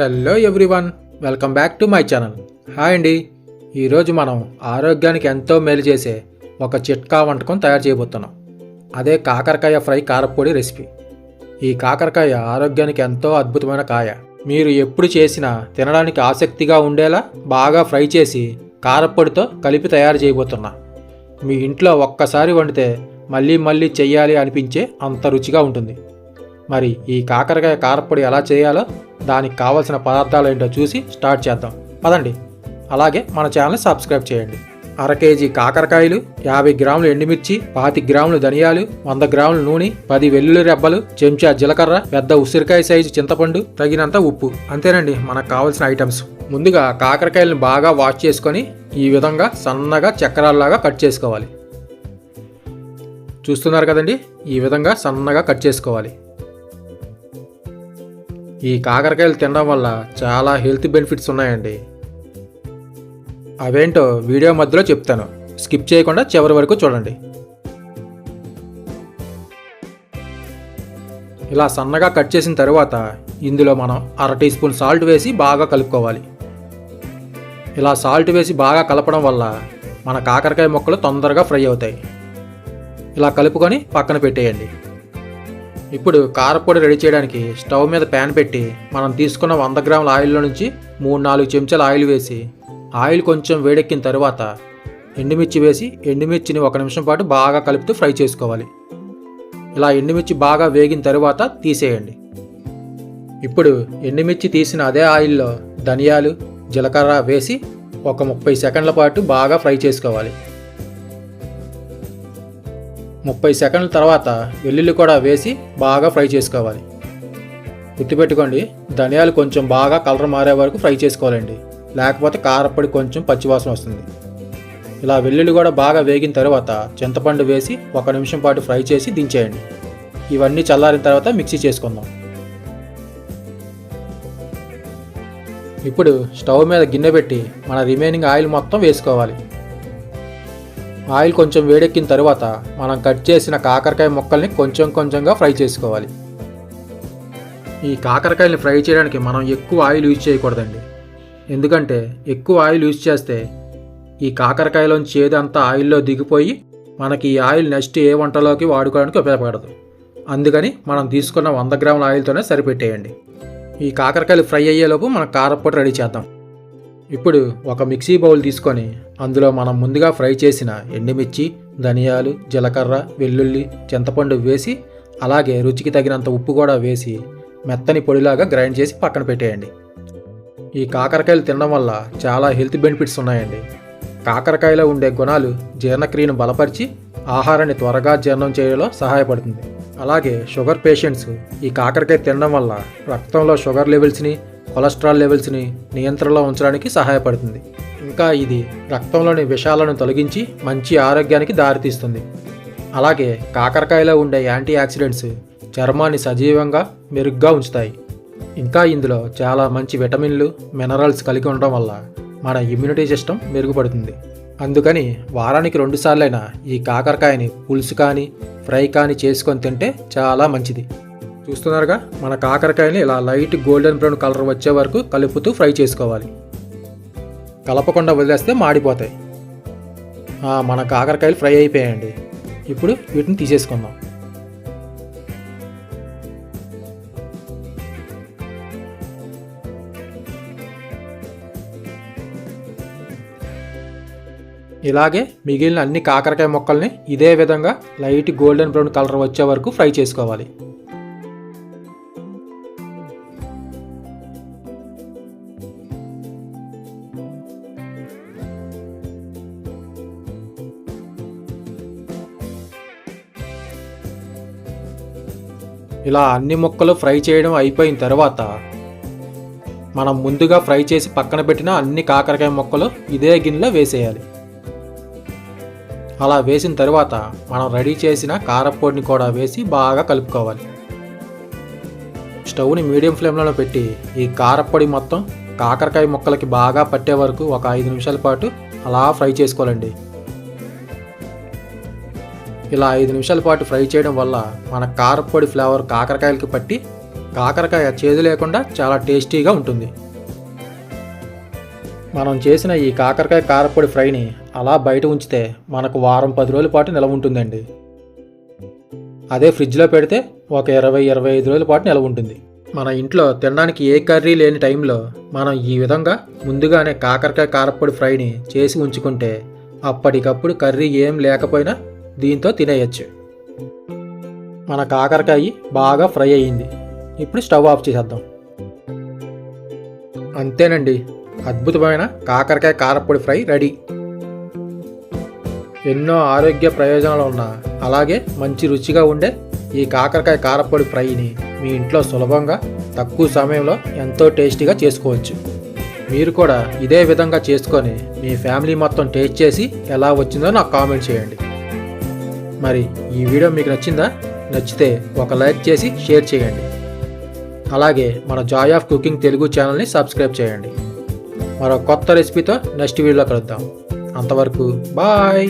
Hello everyone welcome back to my channel hi అండి ఈరోజు మనం ఆరోగ్యానికి ఎంతో మేలు చేసే ఒక చిట్కా వంటకం తయారు చేయబోతున్నాం. అదే కాకరకాయ ఫ్రై కారపొడి రెసిపీ. ఈ కాకరకాయ ఆరోగ్యానికి ఎంతో అద్భుతమైన కాయ. మీరు ఎప్పుడు చేసినా తినడానికి ఆసక్తిగా ఉండేలా బాగా ఫ్రై చేసి కారపొడితో కలిపి తయారు చేయబోతున్నా. మీ ఇంట్లో ఒక్కసారి వండితే మళ్ళీ మళ్ళీ చెయ్యాలి అనిపించే అంత రుచిగా ఉంటుంది. మరి ఈ కాకరకాయ కారపొడి ఎలా చేయాలో దానికి కావలసిన పదార్థాలు ఏంటో చూసి స్టార్ట్ చేద్దాం. పదండి. అలాగే మన ఛానల్ని సబ్స్క్రైబ్ చేయండి. అర కేజీ కాకరకాయలు యాభై గ్రాములు ఎండుమిర్చి పాతి గ్రాములు ధనియాలు వంద గ్రాములు నూనె పది వెల్లుల్లి రెబ్బలు చెంచా జీలకర్ర పెద్ద ఉసిరికాయ సైజు చింతపండు తగినంత ఉప్పు. అంతేనండి మనకు కావాల్సిన ఐటమ్స్. ముందుగా కాకరకాయలను బాగా వాష్ చేసుకొని ఈ విధంగా సన్నగా చక్రాల్లాగా కట్ చేసుకోవాలి. చూస్తున్నారు కదండి? ఈ విధంగా సన్నగా కట్ చేసుకోవాలి. ఈ కాకరకాయలు తినడం వల్ల చాలా హెల్త్ బెనిఫిట్స్ ఉన్నాయండి. అవేంటో వీడియో మధ్యలో చెప్తాను. స్కిప్ చేయకుండా చివరి వరకు చూడండి. ఇలా సన్నగా కట్ చేసిన తర్వాత ఇందులో మనం అర టీ స్పూన్ సాల్ట్ వేసి బాగా కలుపుకోవాలి. ఇలా సాల్ట్ వేసి బాగా కలపడం వల్ల మన కాకరకాయ ముక్కలు తొందరగా ఫ్రై అవుతాయి. ఇలా కలుపుకొని పక్కన పెట్టేయండి. ఇప్పుడు కారపొడి రెడీ చేయడానికి స్టవ్ మీద ప్యాన్ పెట్టి మనం తీసుకున్న వంద గ్రాముల ఆయిల్లో నుంచి మూడు నాలుగు చెంచాల ఆయిల్ వేసి ఆయిల్ కొంచెం వేడెక్కిన తర్వాత ఎండుమిర్చి వేసి ఎండుమిర్చిని ఒక నిమిషం పాటు బాగా కలుపుతూ ఫ్రై చేసుకోవాలి. ఇలా ఎండుమిర్చి బాగా వేగిన తర్వాత తీసేయండి. ఇప్పుడు ఎండుమిర్చి తీసిన అదే ఆయిల్లో ధనియాలు జీలకర్ర వేసి ఒక ముప్పై సెకండ్ల పాటు బాగా ఫ్రై చేసుకోవాలి. ముప్పై సెకండ్ల తర్వాత వెల్లుల్లి కూడా వేసి బాగా ఫ్రై చేసుకోవాలి. గుర్తుపెట్టుకోండి ధనియాలు కొంచెం బాగా కలర్ మారే వరకు ఫ్రై చేసుకోవాలండి. లేకపోతే కారపొడి కొంచెం పచ్చివాసన వస్తుంది. ఇలా వెల్లుల్లి కూడా బాగా వేగిన తర్వాత చింతపండు వేసి ఒక నిమిషం పాటు ఫ్రై చేసి దించేయండి. ఇవన్నీ చల్లారిన తర్వాత మిక్సీ చేసుకుందాం. ఇప్పుడు స్టవ్ మీద గిన్నె పెట్టి మన రిమైనింగ్ ఆయిల్ మొత్తం వేసుకోవాలి. ఆయిల్ కొంచెం వేడెక్కిన తర్వాత మనం కట్ చేసిన కాకరకాయ ముక్కల్ని కొంచెం కొంచెంగా ఫ్రై చేసుకోవాలి. ఈ కాకరకాయల్ని ఫ్రై చేయడానికి మనం ఎక్కువ ఆయిల్ యూజ్ చేయకూడదండి. ఎందుకంటే ఎక్కువ ఆయిల్ యూజ్ చేస్తే ఈ కాకరకాయలోంచి ఏదంతా ఆయిల్లో దిగిపోయి మనకి ఈ ఆయిల్ నెక్స్ట్ ఏ వంటలోకి వాడుకోవడానికి ఉపయోగపడదు. అందుకని మనం తీసుకున్న వంద గ్రాముల ఆయిల్తోనే సరిపెట్టేయండి. ఈ కాకరకాయలు ఫ్రై అయ్యేలోపు మనం కారపొడి రెడీ చేద్దాం. ఇప్పుడు ఒక మిక్సీ బౌల్ తీసుకొని అందులో మనం ముందుగా ఫ్రై చేసిన ఎండుమిర్చి ధనియాలు జీలకర్ర వెల్లుల్లి చింతపండు వేసి అలాగే రుచికి తగినంత ఉప్పు కూడా వేసి మెత్తని పొడిలాగా గ్రైండ్ చేసి పక్కన పెట్టేయండి. ఈ కాకరకాయలు తినడం వల్ల చాలా హెల్త్ బెనిఫిట్స్ ఉన్నాయండి. కాకరకాయలో ఉండే గుణాలు జీర్ణక్రియను బలపరిచి ఆహారాన్ని త్వరగా జీర్ణం చేయడంలో సహాయపడుతుంది. అలాగే షుగర్ పేషెంట్స్ ఈ కాకరకాయ తినడం వల్ల రక్తంలో షుగర్ లెవెల్స్ని కొలెస్ట్రాల్ లెవెల్స్ని నియంత్రణలో ఉంచడానికి సహాయపడుతుంది. ఇంకా ఇది రక్తంలోని విషాలను తొలగించి మంచి ఆరోగ్యానికి దారితీస్తుంది. అలాగే కాకరకాయలో ఉండే యాంటీ ఆక్సిడెంట్స్ చర్మాన్ని సజీవంగా మెరుగ్గా ఉంచుతాయి. ఇంకా ఇందులో చాలా మంచి విటమిన్లు మినరల్స్ కలిగి ఉండడం వల్ల మన ఇమ్యూనిటీ సిస్టమ్ మెరుగుపడుతుంది. అందుకని వారానికి రెండుసార్లైనా ఈ కాకరకాయని పులుసు కానీ ఫ్రై కానీ చేసుకొని తింటే చాలా మంచిది. చూస్తున్నారుగా? మన కాకరకాయని ఇలా లైట్ గోల్డెన్ బ్రౌన్ కలర్ వచ్చే వరకు కలుపుతూ ఫ్రై చేసుకోవాలి. కలపకుండా వదిలేస్తే మాడిపోతాయి. మన కాకరకాయలు ఫ్రై అయిపోయాయండి. ఇప్పుడు వీటిని తీసేసుకుందాం. ఇలాగే మిగిలిన అన్ని కాకరకాయ ముక్కల్ని ఇదే విధంగా లైట్ గోల్డెన్ బ్రౌన్ కలర్ వచ్చే వరకు ఫ్రై చేసుకోవాలి. ఇలా అన్ని ముక్కలు ఫ్రై చేయడం అయిపోయిన తర్వాత మనం ముందుగా ఫ్రై చేసి పక్కన పెట్టిన అన్ని కాకరకాయ ముక్కలు ఇదే గిన్నెలో వేసేయాలి. అలా వేసిన తర్వాత మనం రెడీ చేసిన కారపొడిని కూడా వేసి బాగా కలుపుకోవాలి. స్టవ్ని మీడియం ఫ్లేమ్లో పెట్టి ఈ కారపొడి మొత్తం కాకరకాయ ముక్కలకి బాగా పట్టే వరకు ఒక ఐదు నిమిషాల పాటు అలా ఫ్రై చేసుకోవాలండి. ఇలా ఐదు నిమిషాల పాటు ఫ్రై చేయడం వల్ల మన కారపొడి ఫ్లేవర్ కాకరకాయలకి పట్టి కాకరకాయ చేదు లేకుండా చాలా టేస్టీగా ఉంటుంది. మనం చేసిన ఈ కాకరకాయ కారపొడి ఫ్రైని అలా బయట ఉంచితే మనకు వారం పది రోజుల పాటు నిలవ ఉంటుందండి. అదే ఫ్రిడ్జ్లో పెడితే ఒక ఇరవై ఇరవై ఐదు రోజుల పాటు నిలవ ఉంటుంది. మన ఇంట్లో తినడానికి ఏ కర్రీ లేని టైంలో మనం ఈ విధంగా ముందుగానే కాకరకాయ కారపొడి ఫ్రైని చేసి ఉంచుకుంటే అప్పటికప్పుడు కర్రీ ఏం లేకపోయినా దీంతో తినేయచ్చు. మన కాకరకాయ బాగా ఫ్రై అయ్యింది. ఇప్పుడు స్టవ్ ఆఫ్ చేసేద్దాం. అంతేనండి. అద్భుతమైన కాకరకాయ కారపొడి ఫ్రై రెడీ. ఎన్నో ఆరోగ్య ప్రయోజనాలు ఉన్న అలాగే మంచి రుచిగా ఉండే ఈ కాకరకాయ కారపొడి ఫ్రైని మీ ఇంట్లో సులభంగా తక్కువ సమయంలో ఎంతో టేస్టీగా చేసుకోవచ్చు. మీరు కూడా ఇదే విధంగా చేసుకొని మీ ఫ్యామిలీ మొత్తం టేస్ట్ చేసి ఎలా వచ్చిందో నాకు కామెంట్ చేయండి. మరి ఈ వీడియో మీకు నచ్చిందా? నచ్చితే ఒక లైక్ చేసి షేర్ చేయండి. అలాగే మన జాయ్ ఆఫ్ కుకింగ్ తెలుగు ఛానల్ని సబ్స్క్రైబ్ చేయండి. మరో కొత్త రెసిపీతో నెక్స్ట్ వీడియోలో కలుద్దాం. అంతవరకు బాయ్.